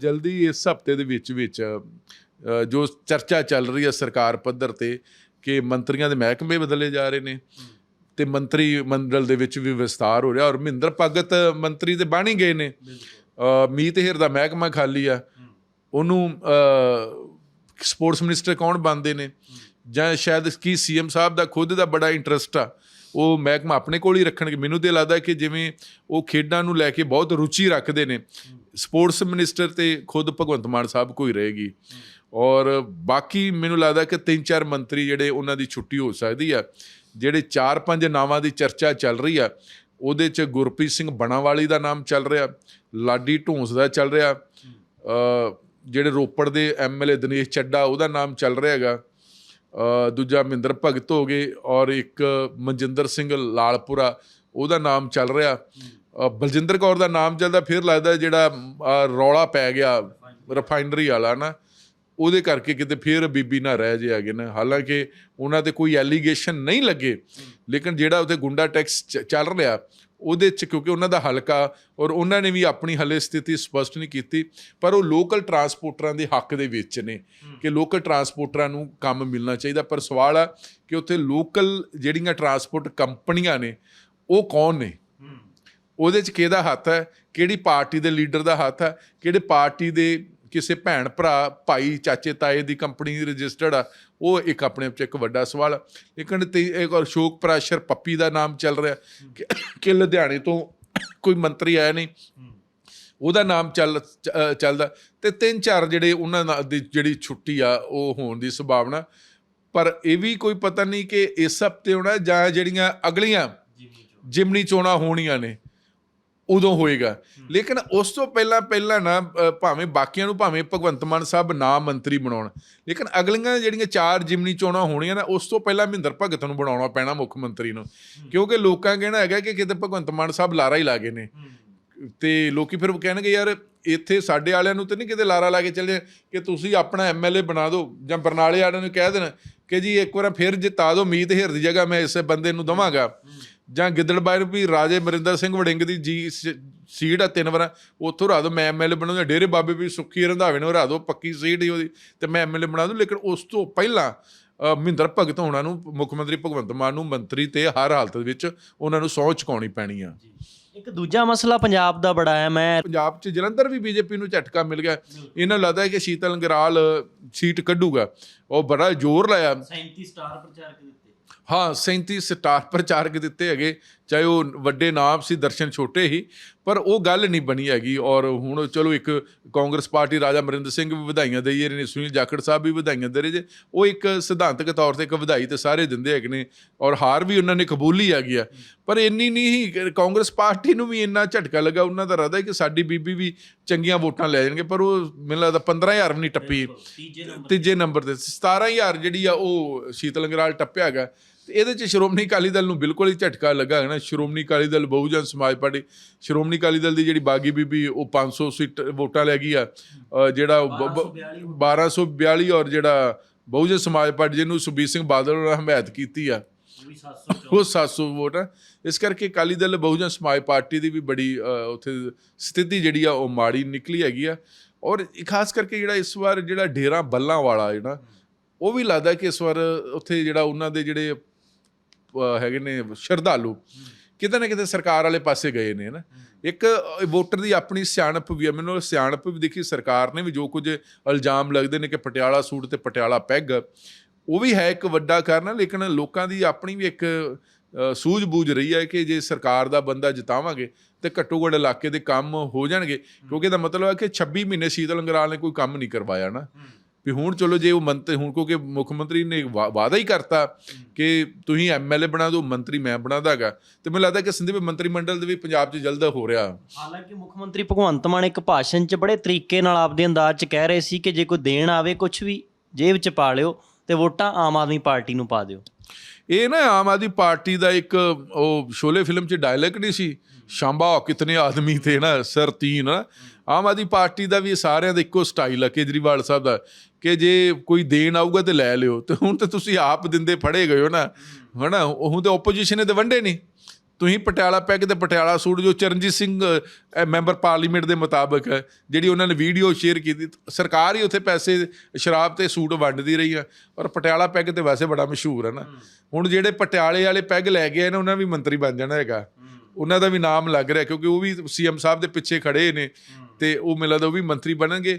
ਜਲਦੀ ਇਸ ਹਫ਼ਤੇ ਦੇ ਵਿੱਚ ਵਿੱਚ ਜੋ ਚਰਚਾ ਚੱਲ ਰਹੀ ਹੈ ਸਰਕਾਰ ਪੱਧਰ ਤੇ ਕਿ ਮੰਤਰੀਆਂ ਦੇ ਮਹਿਕਮੇ ਬਦਲੇ ਜਾ ਰਹੇ ਨੇ ਤੇ ਮੰਤਰੀ ਮੰਡਲ ਦੇ ਵਿੱਚ ਵੀ ਵਿਸਤਾਰ ਹੋ ਰਿਹਾ ਔਰ ਮਹਿੰਦਰ ਭਗਤ ਮੰਤਰੀ ਤੇ ਬਣ ਹੀ ਗਏ ਨੇ। ਮੀਤ ਹੇਰ ਦਾ ਮਹਿਕਮਾ ਖਾਲੀ ਆ। ਉਹਨੂੰ ਸਪੋਰਟਸ ਮਿਨਿਸਟਰ ਕੌਣ ਬਣਦੇ ਨੇ? ਜਾਂ ਸ਼ਾਇਦ ਕੀ ਸੀਐਮ ਸਾਹਿਬ ਦਾ ਖੁਦ ਦਾ ਬੜਾ ਇੰਟਰਸਟ ਆ। ਉਹ ਮਹਿਕਮਾ ਆਪਣੇ ਕੋਲ ਹੀ ਰੱਖਣਗੇ। ਮੈਨੂੰ ਤੇ ਲੱਗਦਾ ਕਿ ਜਿਵੇਂ ਉਹ ਖੇਡਾਂ ਨੂੰ ਲੈ ਕੇ ਬਹੁਤ ਰੁਚੀ ਰੱਖਦੇ ਨੇ, ਸਪੋਰਟਸ ਮਿਨਿਸਟਰ ਤੇ ਖੁਦ ਭਗਵੰਤ ਮਾਨ ਸਾਹਿਬ ਕੋਈ ਰਹੇਗੀ। ਔਰ ਬਾਕੀ ਮੈਨੂੰ ਲੱਗਦਾ ਕਿ ਤਿੰਨ ਚਾਰ ਮੰਤਰੀ ਜਿਹੜੇ ਉਹਨਾਂ ਦੀ ਛੁੱਟੀ ਹੋ ਸਕਦੀ ਆ, ਜਿਹੜੇ ਚਾਰ ਪੰਜ ਨਾਵਾਂ ਦੀ ਚਰਚਾ ਚੱਲ ਰਹੀ ਆ, ਉਹਦੇ ਚ ਗੁਰਪ੍ਰੀਤ ਸਿੰਘ ਬਣਾਵਾਲੀ ਦਾ ਨਾਮ ਚੱਲ ਰਿਹਾ, ਲਾਡੀ ਢੋਂਸ ਦਾ ਚੱਲ ਰਿਹਾ ਜਿਹੜੇ ਰੋਪੜ ਦੇ ਐਮਐਲਏ ਦਿਨੇਸ਼ ਚੱਡਾ ਉਹਦਾ ਨਾਮ ਚੱਲ ਰਿਹਾ ਹੈਗਾ। ਦੂਜਾ ਮਹਿੰਦਰ ਭਗਤ ਹੋ ਗਏ ਔਰ ਇੱਕ ਮਨਜਿੰਦਰ ਸਿੰਘ ਲਾਲਪੁਰਾ, ਉਹਦਾ ਨਾਮ ਚੱਲ ਰਿਹਾ। ਬਲਜਿੰਦਰ ਕੌਰ ਦਾ ਨਾਮ ਚੱਲਦਾ, ਫਿਰ ਲੱਗਦਾ ਜਿਹੜਾ ਰੌਲਾ ਪੈ ਗਿਆ ਰਿਫਾਈਨਰੀ ਵਾਲਾ ਨਾ, ਉਹਦੇ ਕਰਕੇ ਕਿਤੇ ਫਿਰ ਬੀਬੀ ਨਾ ਰਹਿ ਜੇ ਹੈਗੇ ਨੇ। ਹਾਲਾਂਕਿ ਉਹਨਾਂ ਤੇ ਕੋਈ ਐਲੀਗੇਸ਼ਨ ਨਹੀਂ ਲੱਗੇ, ਲੇਕਿਨ ਜਿਹੜਾ ਉਹਦੇ ਗੁੰਡਾ ਟੈਕਸ ਚ- ਚੱਲ ਰਿਹਾ ਉਹਦੇ ਚ ਕਿਉਂਕਿ ਉਹਨਾਂ ਦਾ ਹਲਕਾ ਔਰ ਉਹਨਾਂ ਨੇ ਵੀ ਆਪਣੀ ਹਲੇ ਸਥਿਤੀ ਸਪਸ਼ਟ ਨਹੀਂ ਕੀਤੀ ਪਰ ਉਹ ਲੋਕਲ ਟਰਾਂਸਪੋਰਟਰਾਂ ਦੇ ਹੱਕ ਦੇ ਵਿੱਚ ਨੇ ਕਿ ਲੋਕਲ ਟਰਾਂਸਪੋਰਟਰਾਂ ਨੂੰ ਕੰਮ ਮਿਲਣਾ ਚਾਹੀਦਾ। ਪਰ ਸਵਾਲ ਆ ਕਿ ਉੱਥੇ ਲੋਕਲ ਜਿਹੜੀਆਂ ਟਰਾਂਸਪੋਰਟ ਕੰਪਨੀਆਂ ਨੇ ਉਹ ਕੌਣ ਨੇ? ਉਹਦੇ ਚ ਕਿਹਦਾ ਹੱਥ ਹੈ? ਕਿਹੜੀ ਪਾਰਟੀ ਦੇ ਲੀਡਰ ਦਾ ਹੱਥ ਹੈ? ਕਿਹੜੇ ਪਾਰਟੀ ਦੇ ਕਿਸੇ ਭੈਣ ਭਰਾ ਭਾਈ ਚਾਚੇ ਤਾਏ ਦੀ ਕੰਪਨੀ ਰਜਿਸਟਰਡ ਆ ਉਹ ਇੱਕ ਆਪਣੇ ਆਪ ਚ ਇੱਕ ਵੱਡਾ ਸਵਾਲ। ਲੇਕਿਨ ਤੇ ਇੱਕ ਔਰ ਸ਼ੋਕ ਪ੍ਰਾਸ਼ਰ ਪੱਪੀ ਦਾ ਨਾਮ ਚੱਲ ਰਿਹਾ ਕਿ- ਲੁਧਿਆਣੇ ਤੋਂ ਕੋਈ ਮੰਤਰੀ ਆਇਆ ਨਹੀਂ। ਉਹਦਾ ਨਾਮ ਚੱਲ ਚੱਲਦਾ। ਤੇ ਤਿੰਨ ਚਾਰ ਜਿਹੜੇ ਉਹਨਾਂ ਦੀ ਜਿਹੜੀ ਛੁੱਟੀ ਆ ਉਹ ਹੋਣ ਦੀ ਸੰਭਾਵਨਾ। ਪਰ ਇਹ ਵੀ ਕੋਈ ਪਤਾ ਨਹੀਂ ਕਿ ਇਸ ਹਫ਼ਤੇ ਹੋਣਾ ਜਾਂ ਜਿਹੜੀਆਂ ਅਗਲੀਆਂ ਜਿਮਨੀ ਚੋਣਾਂ ਹੋਣੀਆਂ ਨੇ। ਉਦੋਂ ਹੋਏਗਾ। ਲੇਕਿਨ ਉਸ ਤੋਂ ਪਹਿਲਾਂ ਪਹਿਲਾਂ ਨਾ ਅ, ਭਾਵੇਂ ਬਾਕੀਆਂ ਨੂੰ ਭਾਵੇਂ ਭਗਵੰਤ ਮਾਨ ਸਾਹਿਬ ਨਾ ਮੰਤਰੀ ਬਣਾਉਣ ਲੇਕਿਨ ਅਗਲੀਆਂ ਜਿਹੜੀਆਂ ਚਾਰ ਜਿਮਨੀ ਚੋਣਾਂ ਹੋਣੀਆਂ ਨਾ ਉਸ ਤੋਂ ਪਹਿਲਾਂ ਮਹਿੰਦਰ ਭਗਤ ਨੂੰ ਬਣਾਉਣਾ ਪੈਣਾ ਮੁੱਖ ਮੰਤਰੀ ਨੂੰ। ਕਿਉਂਕਿ ਲੋਕਾਂ ਕਹਿਣਾ ਹੈਗਾ ਕਿ ਕਿਤੇ ਭਗਵੰਤ ਮਾਨ ਸਾਹਿਬ ਲਾਰਾ ਹੀ ਲਾਗੇ ਨੇ। ਤੇ ਲੋਕੀ ਫਿਰ ਕਹਿਣਗੇ ਯਾਰ ਇੱਥੇ ਸਾਡੇ ਵਾਲਿਆਂ ਨੂੰ ਤੇ ਨਹੀਂ ਕਿਤੇ ਲਾਰਾ ਲਾ ਕੇ ਚੱਲੇ। ਕਿ ਤੁਸੀਂ ਆਪਣਾ ਐਮਐਲਏ ਬਣਾ ਦਿਓ ਜਾਂ ਬਰਨਾਲੇ ਵਾਲਿਆਂ ਨੂੰ ਕਹਿ ਦੇਣ ਕਿ ਜੀ ਇੱਕ ਵਾਰ ਫਿਰ ਜਿਤਾ ਦਿਓ ਮੀਤ ਹਿਰ ਦੀ ਜਗ੍ਹਾ ਮੈਂ ਇਸੇ ਬੰਦੇ ਨੂੰ ਦਵਾਂਗਾ। ਜਾਂ ਗਿੱਦੜਬਾਈ ਨੂੰ ਵੀ ਰਾਜੇ ਮਰਿੰਦਰ ਸਿੰਘ ਵੜਿੰਗ ਦੀ ਜੀ ਸ- ਸੀਟ ਆ ਤਿੰਨ ਵਾਰ ਉੱਥੋਂ ਰਾ ਦਿਓ ਮੈਂ ਐਮਐਲਏ ਬਣਾਉਂਦਾ ਡੇਰੇ ਬਾਬੇ ਵੀ ਸੁੱਖੀ ਰੰਧਾਵੇ ਨੂੰ ਰਾ ਦਿਓ ਪੱਕੀ ਸੀਟ ਹੀ ਉਹਦੀ ਤੇ ਮੈਂ ਐਮਐਲਏ ਬਣਾ ਦੂੰ ਲੇਕਿਨ ਉਸ ਤੋਂ ਪਹਿਲਾਂ ਮਹਿੰਦਰ ਭਗਤ ਹੋਣਾ ਨੂੰ ਮੁੱਖ ਮੰਤਰੀ ਭਗਵੰਤ ਮਾਨ ਨੂੰ ਮੰਤਰੀ ਤੇ ਹਰ ਹਾਲਤ ਵਿੱਚ ਉਹਨਾਂ ਨੂੰ ਸਹੁੰ ਚੁਕਾਉਣੀ ਪੈਣੀ ਆ। ਇੱਕ ਦੂਜਾ ਮਸਲਾ ਪੰਜਾਬ ਦਾ ਬੜਾ ਹੈ ਮੈਂ ਪੰਜਾਬ 'ਚ ਜਲੰਧਰ ਵੀ ਬੀਜੇਪੀ ਨੂੰ ਝਟਕਾ ਮਿਲ ਗਿਆ। ਇਹਨਾਂ ਨੂੰ ਲੱਗਦਾ ਹੈ ਕਿ ਸ਼ੀਤਲ ਗਰਾਲ ਸੀਟ ਕੱਢੂਗਾ। ਉਹ ਬੜਾ ਜ਼ੋਰ ਲਾਇਆ। 37 ਸਟਾਰ ਪ੍ਰਚਾਰਕ ਦਿੱਤੇ। ਹਾਂ 37 ਸਟਾਰ ਪ੍ਰਚਾਰਕ ਦਿੱਤੇ ਹੈਗੇ ਚਾਹੇ ਉਹ ਵੱਡੇ ਨਾਮ ਸੀ ਦਰਸ਼ਨ ਛੋਟੇ ਹੀ ਪਰ ਉਹ ਗੱਲ ਨਹੀਂ ਬਣੀ ਹੈਗੀ ਔਰ ਹੁਣ ਚਲੋ ਇੱਕ ਕਾਂਗਰਸ ਪਾਰਟੀ ਰਾਜਾ ਮਰਿੰਦਰ ਸਿੰਘ ਵੀ ਵਧਾਈਆਂ ਦੇਈ ਰਹੇ ਨੇ ਸੁਨੀਲ ਜਾਖੜ ਸਾਹਿਬ ਵੀ ਵਧਾਈਆਂ ਦੇ ਰਹੇ ਜੇ ਉਹ ਇੱਕ ਸਿਧਾਂਤਕ ਤੌਰ ਤੇ ਇੱਕ ਵਧਾਈ ਤੇ ਸਾਰੇ ਦਿੰਦੇ ਹੈਗੇ ਨੇ ਔਰ ਹਾਰ ਵੀ ਉਹਨਾਂ ਨੇ ਕਬੂਲੀ ਹੈਗੀ ਆ। ਪਰ ਇੰਨੀ ਨਹੀਂ ਹੀ ਕਾਂਗਰਸ ਪਾਰਟੀ ਨੂੰ ਵੀ ਇੰਨਾ ਝਟਕਾ ਲੱਗਾ ਉਹਨਾਂ ਦਾ ਇਰਾਦਾ ਹੈ ਕਿ ਸਾਡੀ ਬੀਬੀ ਵੀ ਚੰਗੀਆਂ ਵੋਟਾਂ ਲੈ ਜਾਣਗੇ ਪਰ ਉਹ ਮੈਨੂੰ ਲੱਗਦਾ 15000 ਵੀ ਨਹੀਂ ਟੱਪੀ। ਤੀਜੇ ਨੰਬਰ ਤੇ। 17000 ਜਿਹੜੀ ਆ ਉਹ ਸ਼ੀਤਲ ਅੰਗਰਾਲ ਟੱਪਿਆ ਹੈਗਾ ਇਹਦੇ ਚ ਸ਼੍ਰੋਮਣੀ ਅਕਾਲੀ ਦਲ ਨੂੰ ਬਿਲਕੁਲ ਹੀ ਝਟਕਾ ਲੱਗਾ ਹੈ ਨਾ। ਸ਼੍ਰੋਮਣੀ ਅਕਾਲੀ ਦਲ, ਬਹੁਜਨ ਸਮਾਜ ਪਾਰਟੀ, ਸ਼੍ਰੋਮਣੀ ਅਕਾਲੀ ਦਲ ਦੀ ਜਿਹੜੀ ਬਾਗੀ ਬੀਬੀ, ਉਹ 500 ਸੀਟ ਵੋਟਾਂ ਲੈ ਗਈ ਆ। ਜਿਹੜਾ ਉਹ ਬ- ਬ- 1242 ਔਰ ਜਿਹੜਾ ਬਹੁਜਨ ਸਮਾਜ ਪਾਰਟੀ, ਜਿਹਨੂੰ ਸੁਬੀਰ ਸਿੰਘ ਬਾਦਲ ਨੇ ਹਮਾਇਤ ਕੀਤੀ ਆ, ਉਹ ਵੀ 700 ਵੋਟ ਆ। ਇਸ ਕਰਕੇ ਅਕਾਲੀ ਦਲ, ਬਹੁਜਨ ਸਮਾਜ ਪਾਰਟੀ ਦੀ ਵੀ ਬੜੀ ਉੱਥੇ ਸਥਿਤੀ ਜਿਹੜੀ ਆ, ਉਹ ਮਾੜੀ ਨਿਕਲੀ ਹੈਗੀ ਆ। ਔਰ ਖਾਸ ਕਰਕੇ ਜਿਹੜਾ ਇਸ ਵਾਰ ਜਿਹੜਾ ਡੇਰਾ ਬੱਲਾਂ ਵਾਲਾ ਜਿਹੜਾ ਉਹ ਵੀ ਲੱਗਦਾ ਕਿ ਇਸ ਵਾਰ ਉੱਥੇ ਜਿਹੜਾ ਉਹਨਾਂ ਦੇ ਜਿਹੜੇ ਹੈਗੇ ਨੇ ਸ਼ਰਧਾਲੂ, ਕਿਤੇ ਨਾ ਕਿਤੇ ਸਰਕਾਰ ਵਾਲੇ ਪਾਸੇ ਗਏ ਨੇ ਨਾ ਇੱਕ ਵੋਟਰ ਦੀ ਆਪਣੀ ਸਿਆਣਪ ਵੀ ਹੈ ਮੈਨੂੰ ਸਿਆਣਪ ਵੀ ਦੇਖੀ ਸਰਕਾਰ ਨੇ ਵੀ ਜੋ ਕੁਝ ਇਲਜ਼ਾਮ ਲੱਗਦੇ ਨੇ ਕਿ ਪਟਿਆਲਾ ਸੂਟ ਤੇ ਪਟਿਆਲਾ ਪੈਗ, ਉਹ ਵੀ ਹੈ ਇੱਕ ਵੱਡਾ ਕਾਰਨ ਲੇਕਿਨ ਲੋਕਾਂ ਦੀ ਆਪਣੀ ਵੀ ਇੱਕ ਸੂਝ-ਬੂਝ ਰਹੀ ਹੈ ਕਿ ਜੇ ਸਰਕਾਰ ਦਾ ਬੰਦਾ ਜਿਤਾਵਾਂਗੇ ਤੇ ਘੱਟੋ ਘੱਟ ਇਲਾਕੇ ਦੇ ਕੰਮ ਹੋ ਜਾਣਗੇ, ਕਿਉਂਕਿ ਇਹਦਾ ਮਤਲਬ ਹੈ ਕਿ 26 ਮਹੀਨੇ ਸ਼ੀਤਲ ਅੰਗਰਾਲ ਨੇ ਕੋਈ ਕੰਮ ਨਹੀਂ ਕਰਵਾਇਆ ਨਾ ਵੀ ਹੁਣ ਚਲੋ ਜੇ ਉਹ ਮੰਤਰੀ, ਹੁਣ ਕਿਉਂਕਿ ਮੁੱਖ ਮੰਤਰੀ ਨੇ ਵਾ- ਵਾਅਦਾ ਹੀ ਕਰਤਾ ਕਿ ਤੁਸੀਂ ਐਮਐਲਏ ਬਣਾ ਦਿਓ, ਮੰਤਰੀ ਮੈਂ ਬਣਾ ਦਾਂਗਾ ਤੇ ਮੈਨੂੰ ਲੱਗਦਾ ਕਿ ਸੰਦੀਪ, ਮੰਤਰੀ ਮੰਡਲ ਦੇ ਵੀ ਪੰਜਾਬ 'ਚ ਜਲਦ ਹੋ ਰਿਹਾ। ਹਾਲਾਂਕਿ ਮੁੱਖ ਮੰਤਰੀ ਭਗਵੰਤ ਮਾਨ ਇੱਕ ਭਾਸ਼ਣ 'ਚ ਬੜੇ ਤਰੀਕੇ ਨਾਲ ਆਪਦੇ ਅੰਦਾਜ਼ 'ਚ ਕਹਿ ਰਹੇ ਸੀ ਕਿ ਜੇ ਕੋਈ ਦੇਣ ਆਵੇ ਕੁਝ ਵੀ ਜੇਬ 'ਚ ਪਾ ਲਿਓ ਤੇ ਵੋਟਾਂ ਆਮ ਆਦਮੀ ਪਾਰਟੀ ਨੂੰ ਪਾ ਦਿਓ। ਇਹ ਨਾ ਆਮ ਆਦਮੀ ਪਾਰਟੀ ਦਾ ਇੱਕ, ਉਹ ਸ਼ੋਲੇ ਫਿਲਮ 'ਚ ਡਾਇਲੌਗ ਨਹੀਂ ਸੀ? ਸ਼ਾਂਬਾ ਕਿਤਨੇ ਆਦਮੀ ਥੇ ਨਾ, ਸਰ ਤੀਨ ਆਮ ਆਦਮੀ ਪਾਰਟੀ ਦਾ ਵੀ ਸਾਰਿਆਂ ਦਾ ਇੱਕੋ ਸਟਾਈਲ ਆ, ਕੇਜਰੀਵਾਲ ਸਾਹਿਬ ਦਾ, ਕਿ ਜੇ ਕੋਈ ਦੇਣ ਆਊਗਾ ਤੇ ਲੈ ਲਿਓ। ਤੇ ਹੁਣ ਤੇ ਤੁਸੀਂ ਆਪ ਦਿੰਦੇ ਫੜੇ ਗਏ ਹੋ ਨਾ। ਹਨਾ, ਉਹ ਤੇ ਆਪੋਜੀਸ਼ਨ ਨੇ ਤੇ ਵੰਡੇ ਨਹੀਂ ਤੁਸੀਂ ਪਟਿਆਲਾ ਪੈਗ ਤੇ ਪਟਿਆਲਾ ਸੂਟ ਜੋ ਚਰਨਜੀਤ ਸਿੰਘ ਮੈਂਬਰ ਪਾਰਲੀਮੈਂਟ ਦੇ ਮੁਤਾਬਕ ਹੈ, ਜਿਹੜੀ ਉਹਨਾਂ ਨੇ ਵੀਡੀਓ ਸ਼ੇਅਰ ਕੀਤੀ ਸਰਕਾਰ ਹੀ ਉੱਥੇ ਪੈਸੇ ਸ਼ਰਾਬ ਤੇ ਸੂਟ ਵੰਡਦੀ ਰਹੀ ਆ। ਔਰ ਪਟਿਆਲਾ ਪੈਗ ਤੇ ਵੈਸੇ ਬੜਾ ਮਸ਼ਹੂਰ ਹੈ ਨਾ। ਹੁਣ ਜਿਹੜੇ ਪਟਿਆਲੇ ਵਾਲੇ ਪੈਗ ਲੈ ਗਏ ਨੇ ਉਹਨਾਂ ਵੀ ਮੰਤਰੀ ਬਣ ਜਾਣਾ ਹੈਗਾ। ਉਹਨਾਂ ਦਾ ਵੀ ਨਾਮ ਲੱਗ ਰਿਹਾ ਕਿਉਂਕਿ ਉਹ ਵੀ ਸੀਐਮ ਸਾਹਿਬ ਦੇ ਪਿੱਛੇ ਖੜੇ ਨੇ ਤੇ ਉਹ ਮਿਲਦਾ ਉਹ ਵੀ ਮੰਤਰੀ ਬਣਨਗੇ।